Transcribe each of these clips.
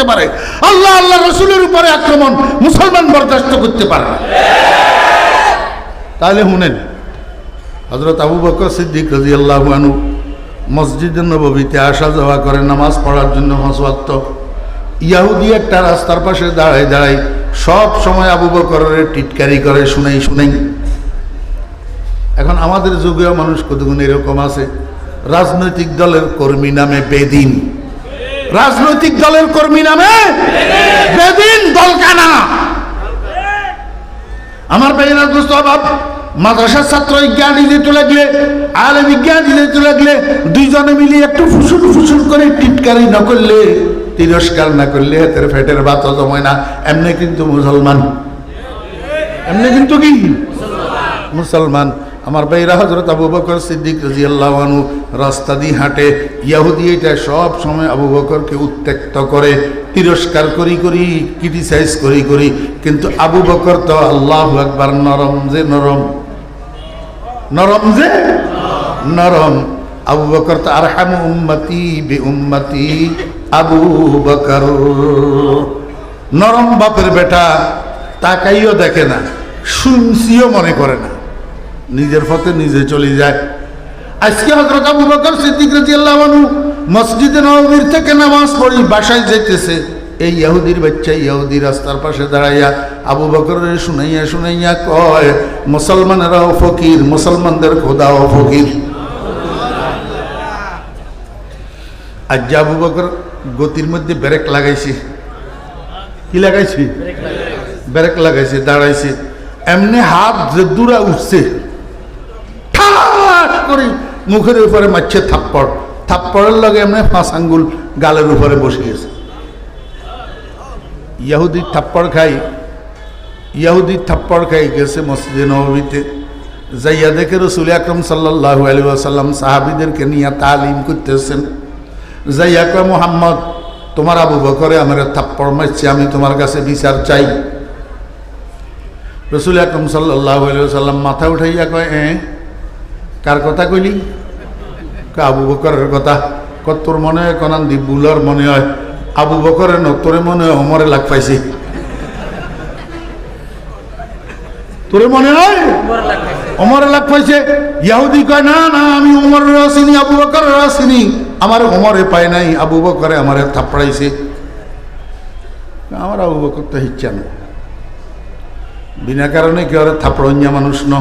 করতে পারে। আল্লাহ আল্লাহ রসুলের উপরে আক্রমণ মুসলমান বরদাস্ত করতে পারে না। তাহলে শুনেন হজরত আবু বকর সিদ্দিক রাজি আল্লাহ আনু মসজিদের নবীতে আসা যাওয়া করে নামাজ পড়ার জন্য হসওয়াক্ত ইয়াহুদি একটা রাস্তার পাশে দাঁড়ায় দাঁড়ায় সব সময় আবু বকরের টিটকারি করে শুনেই শুনেই। এখন আমাদের যুগেও মানুষ কতগুণ এরকম আছে? রাজনৈতিক দলের কর্মী নামে বেদিন। রাজনৈতিক দলের কর্মী নামে বেদিন দলকানা। আমার ভাইয়েরা দোস্ত অভাব মাদ্রাসার ছাত্র জ্ঞানী দিতে লাগলে আলে বিজ্ঞান দিতে লাগলে, দুইজনে মিলে একটু ফুসুর ফুসুর করে টিটকারি না করলে, তিরস্কার না করলে হাতের ফেটের বাত জমায় না। এমনি কিন্তু মুসলমান। এমনি কিন্তু কি? মুসলমান। আমার ভাইরা হজরত আবু বকর সিদ্দিক রাজি আনু রাস্তা দিয়ে হাঁটে। ইয়াহুদি এটা সব সময় আবু বকরকে উত্ত্যক্ত করে, তিরস্কার করি করি ক্রিটিসাইজ করি করি, কিন্তু আবু বকর তো আল্লাহ একবার নরম যে নরম। নরম যে? নরম। আবু বকর তো আর হাম উম্মতি বে উম্মতি। আবু বকর। নরম বাপের বেটা, তাকাইও দেখে না, শুনছিও মনে করে না। নিজের পথে নিজে চলে যায়। আজকে হজরত আবু বকর সিদ্দিক রাদিয়াল্লাহু আনহু মসজিদে নববীর থেকে নামাজ পড়ি বাসায় যাইতেছে। এই ইহুদির বাচ্চা ইহুদি রাস্তার পাশে দাঁড়াইয়া আবু বকরের শুনাইয়া শুনাইয়া কয়, মুসলমানেরাও ফকির, মুসলমানদের খোদাও ফকির। আজ আবু বকর গতির মধ্যে ব্রেক লাগাইছে। কি লাগাইছি। ব্রেক লাগাইছে, দাঁড়াইছে। এমনি হাত যে দূরা উঠছে করে, মুখের উপরে মারছে থাপ্পড়। থাপ্পড়ের লগে এমনি পাঁচ আঙ্গুল গালের উপরে বসে গেছে। ইয়াহুদি থাপ্পড় খাই ইয়াহুদি থাপ্পড় খাই গেছে মসজিদে নবীতে যাইয়া দেখে রসুল আকরম সাল্লাহ আলী আসাল্লাম সাহাবিদেরকে নিয়ে তালিম করতেছেন। যাইয়া কয়, মোহাম্মদ, তোমার আবু বকরে আমার থাপ্পড় মারছে, আমি তোমার কাছে বিচার চাই। রসুল আকরম সাল্লাহ আলী সাল্লাম মাথা উঠাইয়া কয় এ কার কথা কইলি? আবু বকরের কথা। কত তোর মনে হয় কনান দিবুলার মনে হয়? আবু বকরে ন তোরে মনে হয় অমরে লাগ পাইছে। তোরে মনে হয়? অমরে লাগ পাইছে। ইয়াহুদি কয় না না আমি উমরের আসিনি আবু বকরের আসিনি। আমার উমরে পায় নাই আবু বকরে আমারে থাপড়াইছে। আমার আবু বকর তো হিচ্ছা না বিনা কারণে কেউ থাপড়ঞ্জা মানুষ ন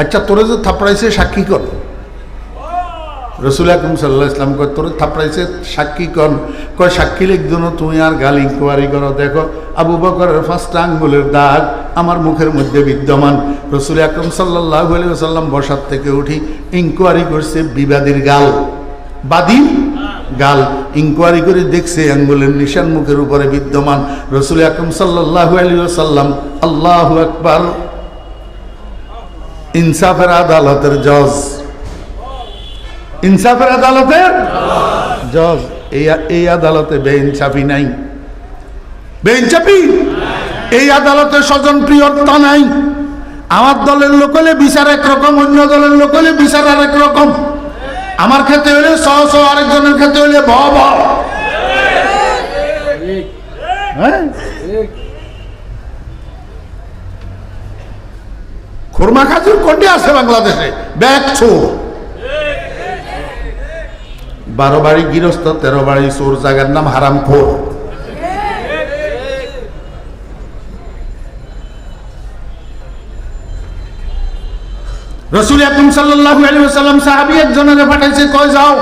আচ্ছা তোরে যে থাপড়াইছে সাক্ষী কর রসুল আকরম সাল্লাহ ইসলাম কয়, তোর থাপড়াইছে সাক্ষী কন? কয়, সাক্ষী লিখদনো তুমি আর গাল ইনকোয়ারি করো, দেখো, আবু বকরের ফার্স্ট আঙ্গুলের দাগ আমার মুখের মধ্যে বিদ্যমান। রসুল আকরম সাল্লাহ সাল্লাম বসার থেকে উঠি ইনকোয়ারি করছে বিবাদীর গাল। বাদী গাল। ইনকোয়ারি করে দেখছে আঙ্গুলের নিশান মুখের উপরে বিদ্যমান। রসুল আকরম সাল্লাহ আলী সাল্লাম আল্লাহ আকবার। ইনসাফের আদালতের জজ। ইনসাফের আদালতের? জজ। এই এই আদালতে বেইনসাফি নাই। বেইনসাফি? এই আদালতে স্বজন প্রিয়তা নাই। আমার দলের লোক হলে বিচার একরকম, অন্য দলের লোক হলে বিচার আর রকম। আমার ক্ষেত্রে হলে স স আরেকজনের ক্ষেত্রে হলে ভ ভ হ্যাঁ খাজুর আছে বাংলাদেশে। বারো বাড়ি গৃহস্থ, তেরো বাড়ি চোর, জায়গার নাম হারাম খোর রসুল আলাইহি ওয়াসাল্লাম সাহাবী একজনের পাঠাইছে, কয় যাও।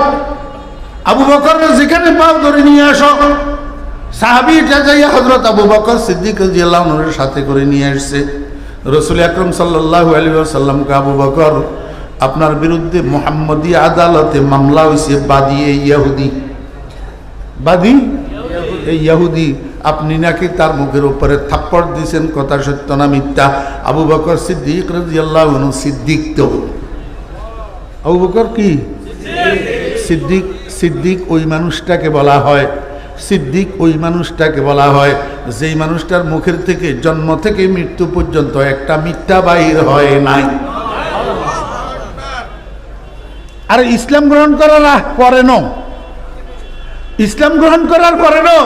আবু বকর যেখানে পাও ধরে নিয়ে আসো। সাহাবীটা যাইয়া হযরত আবু বকর সিদ্দিক রাদিয়াল্লাহু আনহুর সাথে করে নিয়ে আসছে। রসুল আকরম সাল্লাল্লাহু আলাইহি ওয়াসাল্লামকে আবু বকর, আপনার বিরুদ্ধে মোহাম্মদী আদালতে মামলা হয়েছে বাদী এই ইয়াহুদি। বাদী? এই ইয়াহুদি, আপনি নাকি তার মুখের উপরে থাপ্পড় দিয়েছেন কথা সত্য না মিথ্যা? আবু বকর সিদ্দিক রাজিয়াল্লাহ সিদ্দিক তো। আবু বকর কি? সিদ্দিক। সিদ্দিক, ওই মানুষটাকে বলা হয় সিদ্দিক ওই মানুষটাকে বলা হয়। যেই মানুষটার মুখের থেকে জন্ম থেকে মৃত্যু পর্যন্ত একটা মিথ্যা বাহির হয় নাই। আর ইসলাম গ্রহণ করার পরে ন। ইসলাম গ্রহণ করার পরেও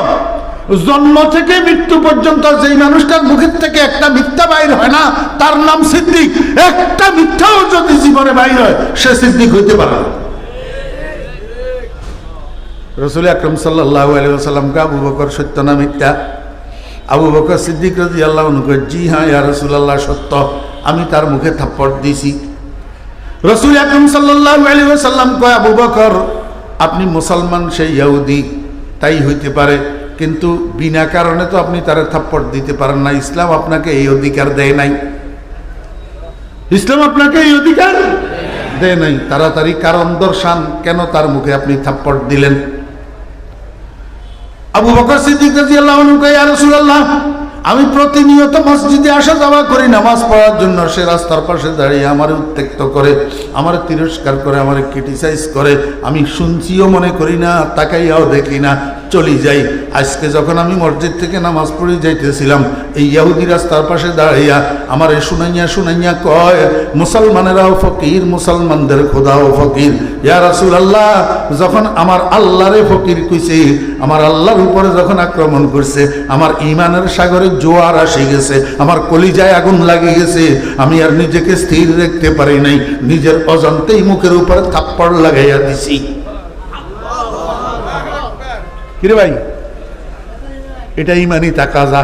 জন্ম থেকে মৃত্যু পর্যন্ত যেই মানুষটার মুখের থেকে একটা মিথ্যা বাইর হয় না, তার নাম সিদ্দিক। একটা মিথ্যাও যদি জীবনে বাইর হয়, সে সিদ্দিক হইতে পারে না। রসুল আকরম সাল্লাহ আলিয়াল্লামকে আবু বকর সত্য না মিথ্যা? আবু বকর সিদ্দিক রাজি আল্লাহ অনুকর জি হ্যাঁ ইয়া রসুল্লাহ সত্য। আমি তার মুখে থাপ্পড় দিয়েছি। রসুল আকরম সাল্লাহ আলিয়াল্লাম কয়, আবু বকর, আপনি মুসলমান, সেই ইহুদি তাই হইতে পারে। কিন্তু বিনা কারণে তো আপনি তারা থাপ্পড় দিতে পারেন না। ইসলাম আপনাকে এই অধিকার দেয় নাই। ইসলাম আপনাকে এই অধিকার দেয় নাই। তাড়াতাড়ি কারণ দর্শান, কেন তার মুখে আপনি থাপ্পড় দিলেন? আবু বকর সিদ্দিক কয়, ইয়া রাসূলুল্লাহ, আমি প্রতিনিয়ত মসজিদে আসা যাওয়া করি, নামাজ পড়ার জন্য সে রাস্তার পাশে দাঁড়িয়ে আমার উত্তেক্ত করে, আমার তিরস্কার করে, আমার ক্রিটিসাইজ করে। আমি শুনছিও মনে করি না, তাকাইয়াও দেখি না, চলি যাই। আজকে যখন আমি মসজিদ থেকে নামাজ পড়ে যাইতেছিলাম, এই ইয়াহুদি রাস্তার পাশে দাঁড়াইয়া আমার এই শুনাইয়া শুনাইয়া কয়, মুসলমানেরাও ফকির, মুসলমানদের খোদাও ফকির। ইয়া রাসুল আল্লাহ যখন আমার আল্লাহরে ফকির কইছে, আমার আল্লাহর উপরে যখন আক্রমণ করছে, আমার ইমানের সাগরে জোয়ার আসে গেছে, আমার কলিজায় আগুন লাগে গেছে, আমি আর নিজেকে স্থির রাখতে পারি নাই, নিজের অজান্তেই মুখের উপরে থাপ্পড় লাগাইয়া দিছি। কিরে ভাই? এটা ইমানি তাকাজা।